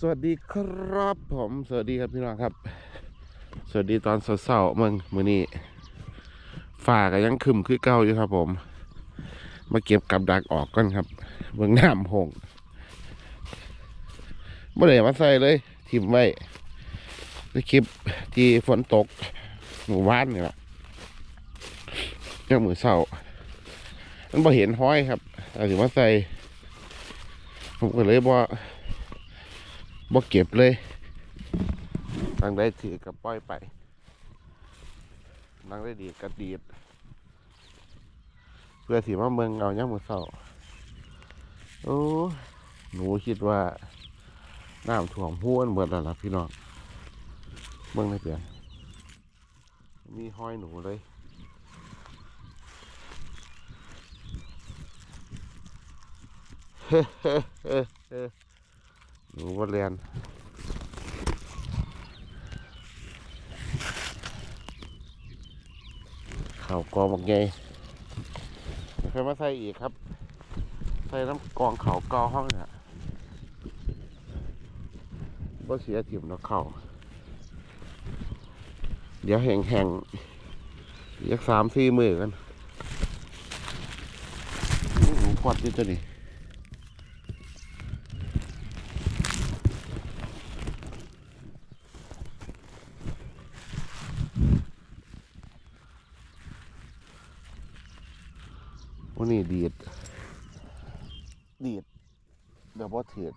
สวัสดีครับผมสวัสดีครับพี่น้องครับ สวัสดีตอนเช้าๆมึงมือนี้ฝ่าก็ยังคึมคือเก่าอยู่ครับ ผม มาเก็บกับดักออกก่อนครับเบื้องน้ำหงไม่ได้มาใส่เลยทิมไว้ในคลิปที่ฝนตกหมู่บ้านนี่แหละยังมือเศร้ามันบ่เห็นห้อยครับเอาถึงมาใส่ผมก็เลยบ่ บ่เก็บเลยทางได้ถือกับปล่อยไปทางได้ดีดกระดีดเพื่อสีมาเมืองเอาย่างมือเศร้าโอ้หนูคิดว่าน้ำถ่วมห้วนเบิดแล้วล่ะพี่น้องเมืองได้เปลี่ยนมีห้อยหนูเลยเฮ้เฮ้เฮ้เฮ้ หนูว่าเรียนข่าวกองบอกไงเคยมาใส่อีกครับ ใส่น้ำกองเขาเกาห้องเนี่ยบ่เสียถิ่มแล้วเข่าเดี๋ยวแห่งแห่งๆอีกสามสี่มือกันอู้หูพอดที่ตัวนี้นี้ดีด ดีดเดี๋ยวพอเถือด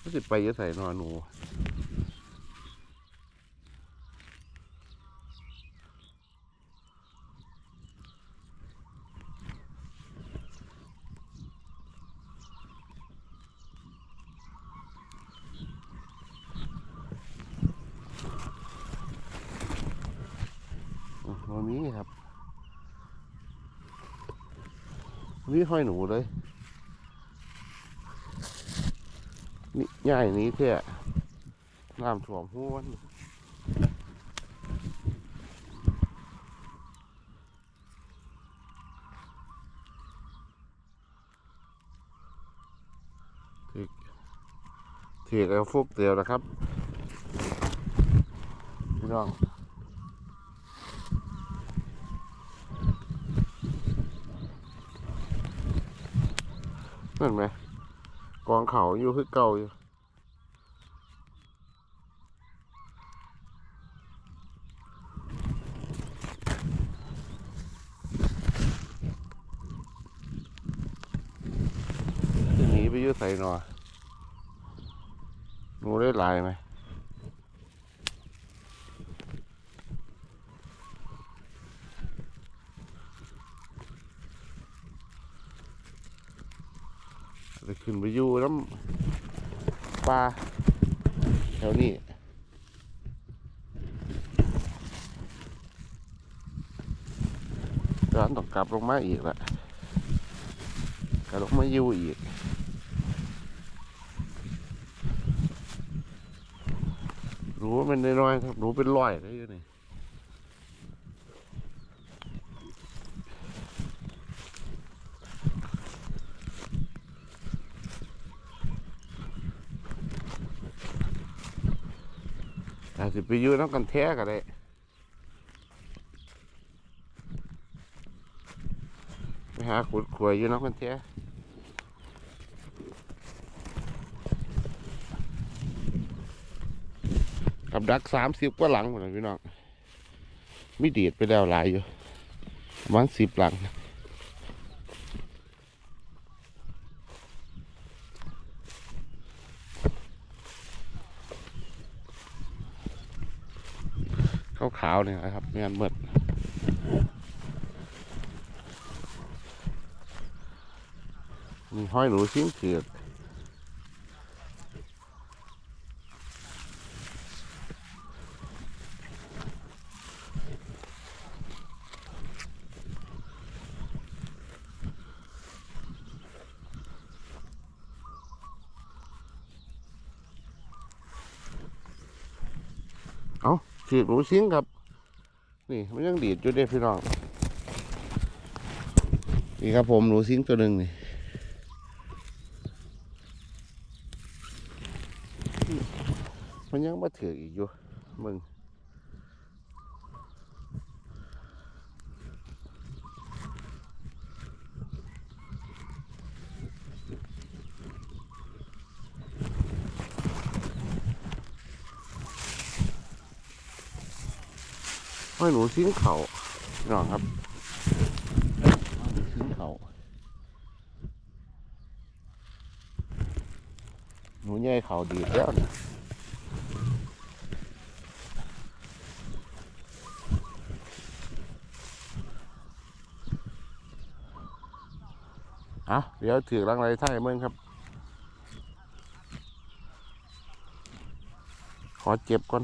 ก็สิไปจะใส่นอนหนูวันนี้ครับ นี่ห้อยหนูเลย นี่ใหญ่นี้เท่น้ำถ่วมหัวนถือถือกับฟุกเดียวนะครับ พี่น้อง เห็นไหมกองเขาอยู่คือเก่าอยู่หนีไปยืดใส่หน่อหนูได้หลายไหม จะขึ้นไปอยู่น้ำปลาแถวนี้ตอนต้องกลับลงมาอีกละกลับลงมาอยู่อีกรู้ว่ามันน้อยครับรู้เป็นร้อยเลยอยู่นี่ อาจจะไปอยู่น้ำกันแท้ก็ได้ไปหาขุดขวยอยู่น้ำกันแท้กับดักสามสิบกว่าหลังหมดเลยพี่น้องมีดีดไปแล้วหลายอยู่ประมันสิบหลัง ขาวๆเนี่ยนะครับไม่งั้นหมดมีห้อยหนูชิ้นเกือก ถือหนูซิงครับ นี่มันยังดีดอยู่เด้พี่น้องนี่ครับผมหนูซิงตัวหนึ่งนี่มันยังมาถืออีกอยู่มึง ให้หนูทิ้งเขาพี่น้องครับให้หนูทิ้งเขาหนูใหญ่เขาดีดแล้วนะเอาเดี๋ยวถือรังไรท่ายเมืองครับ ขอเจ็บก่อน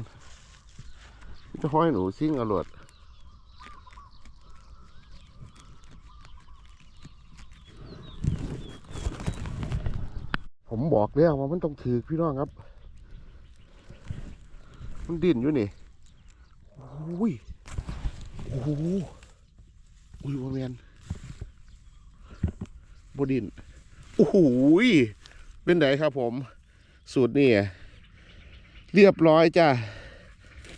จะห้อยหนูซิ่งอรวดผมบอกแล้วว่ามันต้องถือพี่น้องครับ มันดิ่นอยู่นี่อุ้ยโอ้โหอุ้ยว่าแมนบดินโอ้โหเป็นไงครับผม สูตรนี่เรียบร้อยจ้า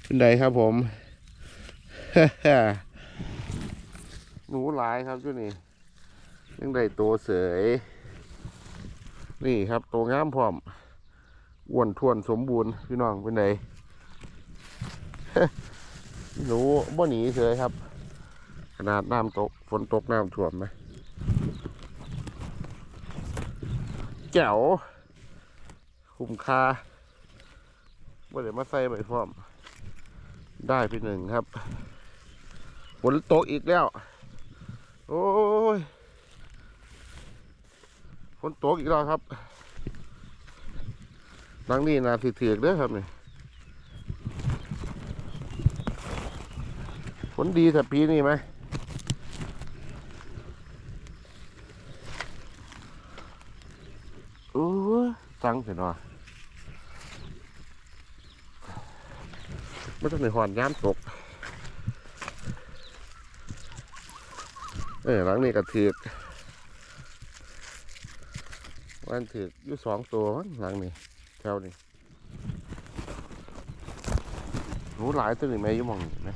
เป็นไงครับผมหนูหลายครับช่วนี่ยังได้ตัวเสย นี่ครับตัวงามพร้อมอ้วนท้วนสมบูรณ์พี่น้องเป็นไงหนูบ่หนีเฉยครับ ขนาดน้ำตกฝนตกน้ำท่วมไหมแจ๋วคุ้มค่าบ่ได้มาใส่ใบพร้อม ได้ไปหนึ่งครับฝนตกอีกแล้ว โอ้ยฝนตกอีกแล้วครับหลังนี้นาถือๆเด้อครับนี่ผลดีแต่ปีนี้ไหมโอ้ยจังเสียหน่อย ม่ต้องในหอนย้ำตก เออหลังนี้ก็ถือกวันถือกอยู่สองตัวมั้งหลังนี้แถวนี้หนูหลายตัวนี่ไหมอยุ่มองนี่ไหม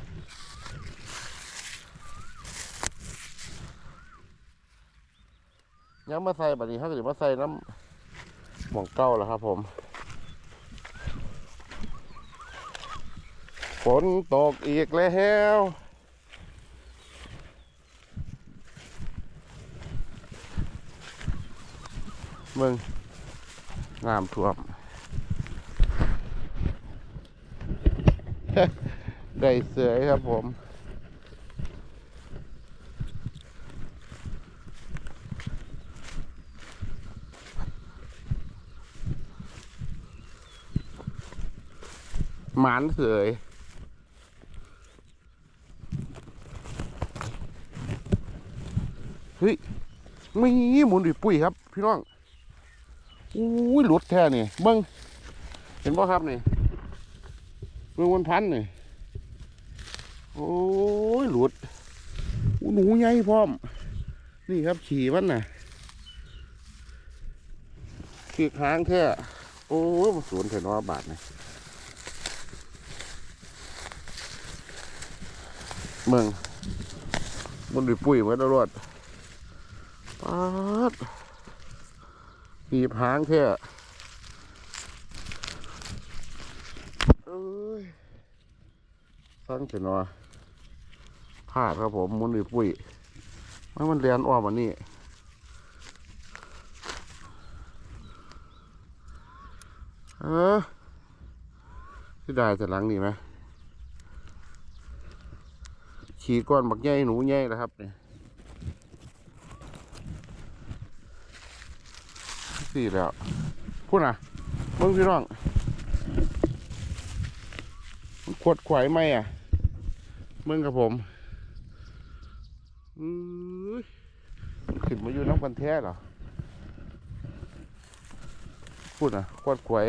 ยังมาใส่บัดนี้ถ้าเกิดมาใส่น้ำหม่องเก้าแล้วครับผม ฝนตกอีกแล้วมึงน้ำท่วม ได้เสือยครับผม หมานเสย เฮ้ยไม่หมุนดิปุ้ยครับ พี่น้องอุ้ยหลุดแท้นี่เบิ้งเห็นป่ะครับนี่เบิ้งวันพันนี่โอ้ยหลุดหนูใหญ่พร้อม นี่ครับขี่มันน่ะขีกหางแท้โอ้ยสวนเถอะเนาบาทนี่เมืองมันด้วยปุ๋ยเหมือนตำรวจ ป๊าดหีบหางแท้เอ้ยฟังเถอะเนาะพลาดครับผมมันด้วยปุ๋ยมันมันเรียนอ้อมอันนี้เออที่ได้แต่หลังนี่ไหมขี่ก้อนบักใหญ่หนูใหญ่นะครับเนี่ย สี่แล้วพูดนะมึงพี่น้องขวดขวายไหมอะมึงกับผมอื้อขึ้นมาอยู่น้ำกันแท้เหรอพูดนะขวดขวาย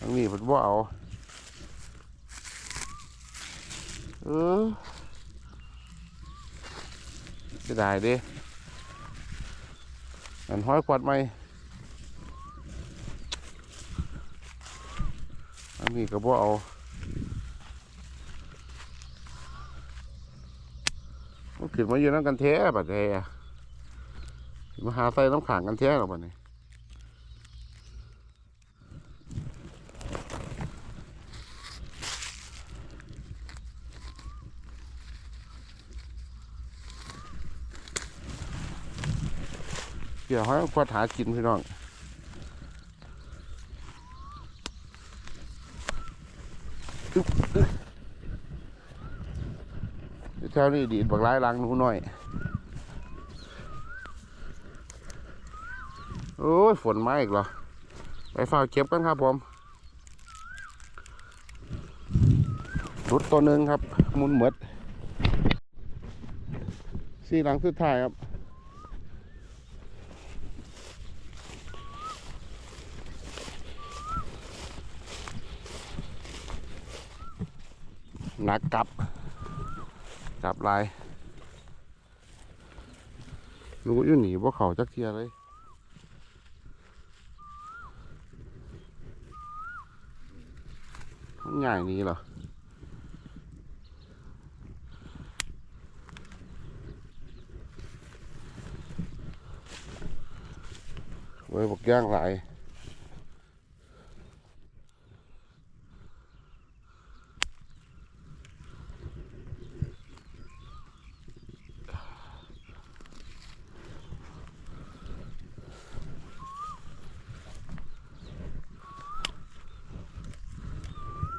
อันนี้ผมว่าเอาเออจะได้ดิ หันห้อยกวดไหมอันนี้ก็บ่เอาขึ้นมาอยู่น้ำกันแท้บัดแท้มาหาใส่น้ำขังกันแท้หรอบัดนี้ กี่ยวห้ควดหากินพี่น้องแถวนี้ดีดบักร้ายลังหนูหน่อย โอ้ย ฝนมาอีกเหรอ ไปฝ้าเก็บกันครับผมรุดตัวหนึ่งครับ มุนเหมดสี่หลังสุดท้ายครับ นักกลับ กลับลายรู้อยู่หนีพวกเขาจักเทียเลยมันใหญ่นี้เหรอไว้บอกย่างหลาย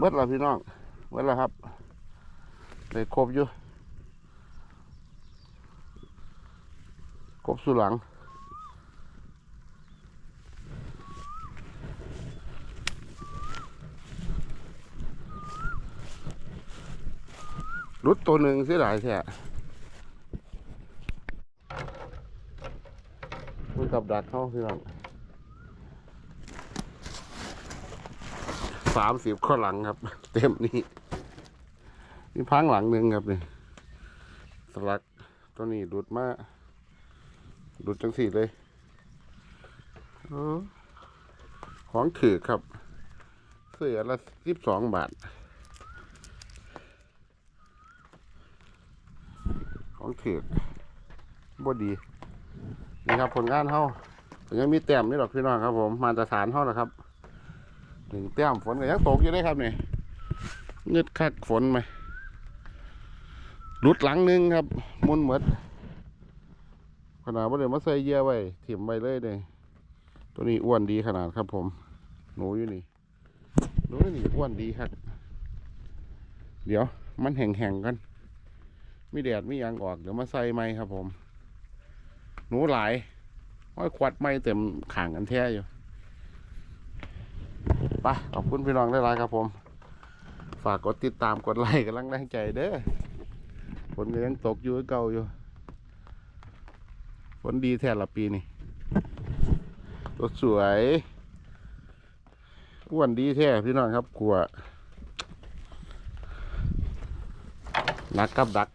เมื่อไรพี่น้องเมื่อไรครับได้ครบอยู่ครบสุดหลังรุดตัวหนึ่งเสียดายแท้มันกับดักเข้าพี่น้อง สามสิบข้อหลังครับ เต็มนี่นี่พังหลังหนึ่งครับนี่สลักตัวนี้ดูดมาดูดจังสี่เลยออของถือครับ เสือละสิบสองบาท ของถือบ่ดี นี่ครับผลงานเฮายังมีแต้มนี่หรอกพี่น้องครับผม มาตรฐานเฮานะครับ ถึงแต้มฝนก็ยังตกอยู่ได้ครับนี่เงืดคักฝนไหมหลุดหลังหนึงครับมุนเหมดขนาดว่าเดี๋ยวมาใส่เยื่อไว้ถิ่มไว้เลยเลยตัวนี้อ้วนดีขนาดครับผม หนูอยู่นี่หนูนี่อ้วนดีครับ เดี๋ยวมันแห้งๆกันมีแดดมียางออกเดี๋ยวมาใส่ไหมครับผม หนูหลายห้อยควัดไม่เต็มข่างกันแท้อยู่ ไปขอบคุณพี่น้องได้หลายครับผม ฝากกดติดตามกดไลค์กำลังแรงใจเด้อฝนก็ยังตกอยู่เก่าอยู่ฝนดีแท้ละปีนี่ตัวสวยอ้วนดีแท้พี่น้องครับกลัวนักกับดัก